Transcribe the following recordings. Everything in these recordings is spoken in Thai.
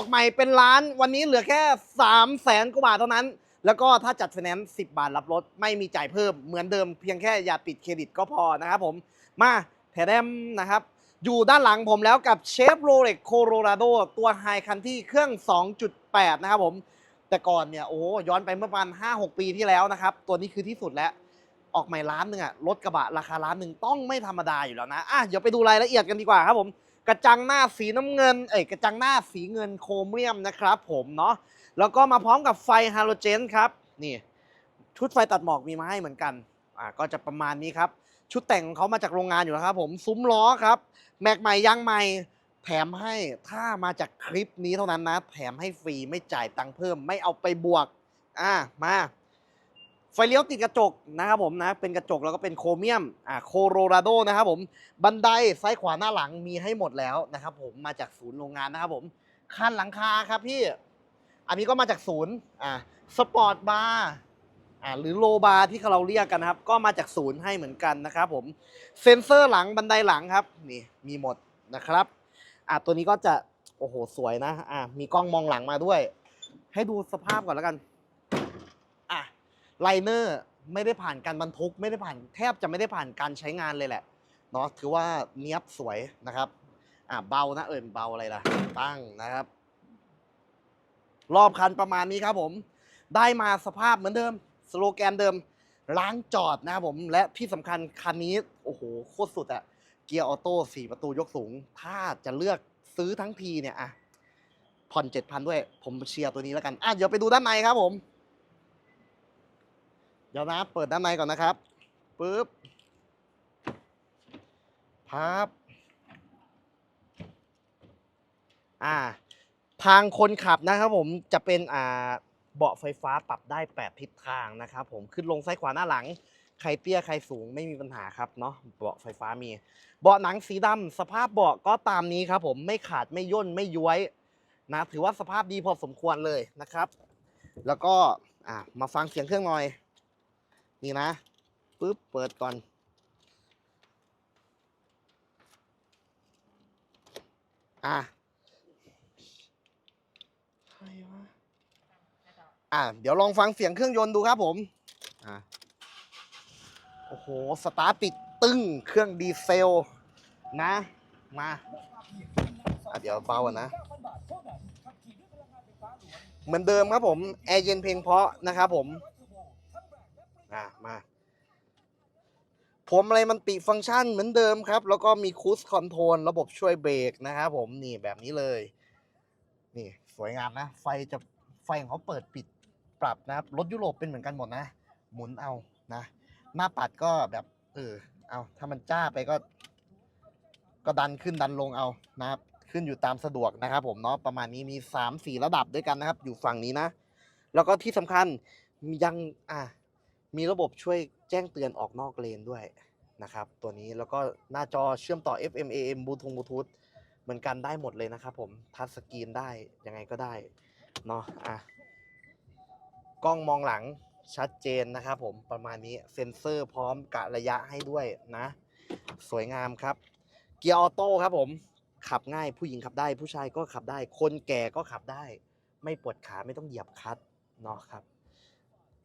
อกใหม่เป็นล้าน วันนี้เหลือแค่3 0 0แสนกว่าบาทเท่านั้น แล้วก็ถ้าจัดไฟแนนซ์10 บาทรับรถ ไม่มีจ่ายเพิ่มเหมือนเดิมเพียงแค่อย่าปิดเครดิตก็พอนะครับผมมาแถมนะครับอยู่ด้านหลังผมแล้วกับเชฟโรเล็กโคโ r ราโดตัวไฮคันที่เครื่อง 2.8 นะครับผม แต่ก่อนเนี่ย โอ้ย้อนไปเมื่อประมาณ 5-6 ปีที่แล้วนะครับ ตัวนี้คือที่สุดแล้ว ออกใหม่ล้านหนึ่งอะรถกระบะราคาล้านหนึ่งต้องไม่ธรรมดาอยู่แล้วนะ อะเดี๋ยวไปดูรายละเอียดกันดีกว่าครับผม กระจังหน้าสีน้ำเงินเอ้ยกระจังหน้าสีเงินโครเมียมนะครับผมเนาะแล้วก็มาพร้อมกับไฟฮาโลเจนครับนี่ชุดไฟตัดหมอกมีมาให้เหมือนกันอ่าก็จะประมาณนี้ครับชุดแต่งของเขามาจากโรงงานอยู่แล้วครับผมซุ้มล้อครับแม็กใหม่ยางใหม่แถมให้ถ้ามาจากคลิปนี้เท่านั้นนะ แถมให้ฟรีไม่จ่ายตังค์เพิ่มไม่เอาไปบวก อ่ามา ไฟเลี้ยวติดกระจกนะครับผมนะเป็นกระจกแล้วก็เป็นโครเมียมอ่าโคโรราโดนะครับผมบันไดซ้ายขวาหน้าหลังมีให้หมดแล้วนะครับผมมาจากศูนย์โรงงานนะครับผมคันหลังคาครับพี่ อันนี้ก็มาจากศูนย์อ่าสปอร์ตบาร์อ่าหรือโลบาร์ที่เราเรียกกันนะครับ ก็มาจากศูนย์ให้เหมือนกันนะครับผมเซ็นเซอร์หลังบันไดหลังครับนี่มีหมดนะครับอ่าตัวนี้ก็จะโอ้โหสวยนะอ่ามีกล้องมองหลังมาด้วย ให้ดูสภาพก่อนแล้วกัน ไลเนอร์ไม่ได้ผ่านการบรรทุก ไม่ได้ผ่านแทบจะไม่ได้ผ่านการใช้งานเลยแหละเนาะถือว่าเนี้ยบสวยนะครับอ่าเบานะเอิญเบาอะไรล่ะ ตั้งนะครับ รอบคันประมาณนี้ครับผม ได้มาสภาพเหมือนเดิม สโลแกนเดิม ล้างจอดนะครับผม และที่สำคัญคันนี้ โอ้โห โคตรสุดอะเกียร์ออโต้สี่ประตูยกสูง ถ้าจะเลือกซื้อทั้งทีเนี่ยอะผ่อนเจ็ดพันด้วย ผมเชียร์ตัวนี้แล้วกันอะเดี๋ยวไปดูด้านในครับผม เดี๋ยวนะ เปิดด้านในก่อนนะครับปึ๊บพับอ่า ทางคนขับนะครับผมจะเป็นอ่าเบาะไฟฟ้าปรับได้ 8 ทิศทางนะครับผมขึ้นลงซ้ายขวาหน้าหลัง ใครเตี้ยใครสูงไม่มีปัญหาครับเนาะเบาะไฟฟ้ามี เบาะหนังสีดำสภาพเบาะก็ตามนี้ครับผมไม่ขาดไม่ย่นไม่ย้วยนะถือว่าสภาพดีพอสมควรเลยนะครับ แล้วก็อ่ามาฟังเสียงเครื่องหน่อย นี่นะปึ๊บเปิดก่อน อะใครวะอะเดี๋ยวลองฟังเสียงเครื่องยนต์ดูครับผมอะโอ้โห สตาร์ทติดตึ้งเครื่องดีเซล นะ มาอะเดี๋ยวเบาอะนะ เหมือนเดิมครับผม แอร์เย็นเพลงเพราะนะครับผม อะมาผมอะไรมันติฟังก์ชันเหมือนเดิมครับ แล้วก็มีคูสคอนโทรลระบบช่วยเบรกนะครับผมนี่แบบนี้เลย นี่สวยงามนะ ไฟจะไฟของเขาเปิดปิดปรับนะครับรถยุโรปเป็นเหมือนกันหมดนะ หมุนเอานะ หน้าปัดก็แบบเออเอาถ้ามันจ้าไปก็ ก็ดันขึ้นดันลงเอานะครับ ขึ้นอยู่ตามสะดวกนะครับ ผมเนาะประมาณนี้มีสามสี่ระดับด้วยกันนะครับ อยู่ฝั่งนี้นะ แล้วก็ที่สำคัญยังอะ มีระบบช่วยแจ้งเตือนออกนอกเลนด้วยนะครับ ตัวนี้แล้วก็หน้าจอเชื่อมต่อ FM AM บลูทูธบลูทูธเหมือนกันได้หมดเลยนะครับผมทัชสกรีนได้ยังไงก็ได้เนาะอะกล้องมองหลังชัดเจนนะครับผมประมาณนี้เซ็นเซอร์พร้อมกะระยะให้ด้วยนะ สวยงามครับ เกียร์ออโต้ครับผม ขับง่ายผู้หญิงขับได้ผู้ชายก็ขับได้ คนแก่ก็ขับได้ ไม่ปวดขาไม่ต้องเหยียบคลัตช์เนาะครับ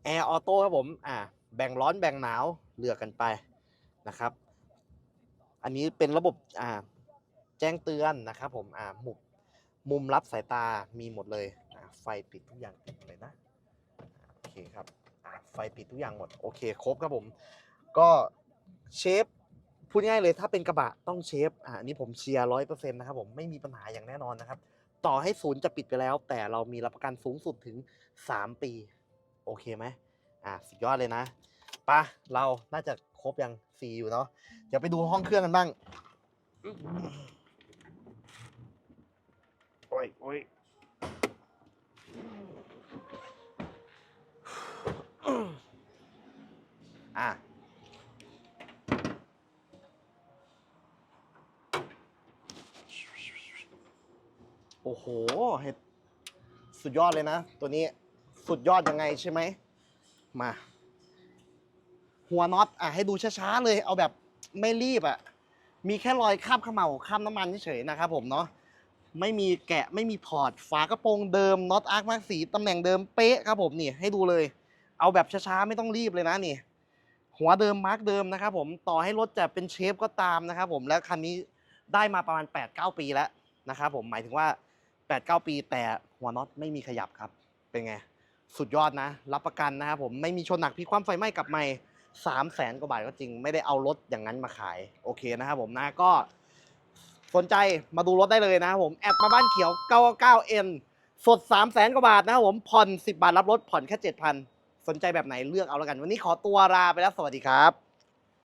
แอร์ออโต้ครับผมอ่าแบ่งร้อนแบ่งหนาวเลือกกันไปนะครับ อันนี้เป็นระบบอ่าแจ้งเตือนนะครับผมอ่ามุมมุมรับสายตามีหมดเลยอ่าไฟปิดทุกอย่างปิดเลยนะโอเคครับอ่าไฟปิดทุกอย่างหมดโอเคครบครับผม ก็เชฟพูดง่ายเลยถ้าเป็นกระบะต้องเชฟอ่านนี้ผมเชียร์ร้อยเปอร์เซ็นต์นะครับผมไม่มีปัญหาอย่างแน่นอนนะครับ ต่อให้ศูนย์จะปิดไปแล้ว แต่เรามีรับประกันสูงสุดถึง 3 ปี โอเคไหมอะสุดยอดเลยนะไปะเราน่าจะครบยังสี่อยู่เนาะเดี๋ยวไปดูห้องเครื่องกันบ้างโอ้ยโอ้ยอะโอ้โหเห็ดสุดยอดเลยนะ ตัวนี้ สุดยอดยังไงใช่ไหม มา หัวน็อตอะให้ดูช้าๆเลย เอาแบบไม่รีบอะ มีแค่รอยคาบเขม่าคาบน้ำมันเฉยๆนะครับผมเนาะ ไม่มีแกะไม่มีถอด ฝากระโปรงเดิมน็อตอาร์คมาสีตำแหน่งเดิมเป๊ะครับผมนี่ให้ดูเลย เอาแบบช้าๆไม่ต้องรีบเลยนะนี่หัวเดิมมาร์กเดิมนะครับผมต่อให้รถจะเป็นเชฟก็ตามนะครับผมแล้วคันนี้ได้มาประมาณ 8-9 ปีแล้วนะครับผมหมายถึงว่า 8-9 ปีแต่หัวน็อตไม่มีขยับครับ เป็นไง สุดยอดนะ รับประกันนะครับผมไม่มีชนหนักพลิความไฟไหม้กลับไม่สามแสนกว่าบาทก็จริง ไม่ได้เอารถอย่างนั้นมาขาย โอเคนะครับผมนะก็สนใจมาดูรถได้เลยนะครับผม แอดมาบ้านเขียว 99N สด 3 0 0แสนกว่าบาทนะครับผมผ่อน 10 บาทรับรถผ่อนแค่ 7,000 สนใจแบบไหนเลือกเอาแล้วกัน วันนี้ขอตัวลาไปแล้ว สวัสดีครับ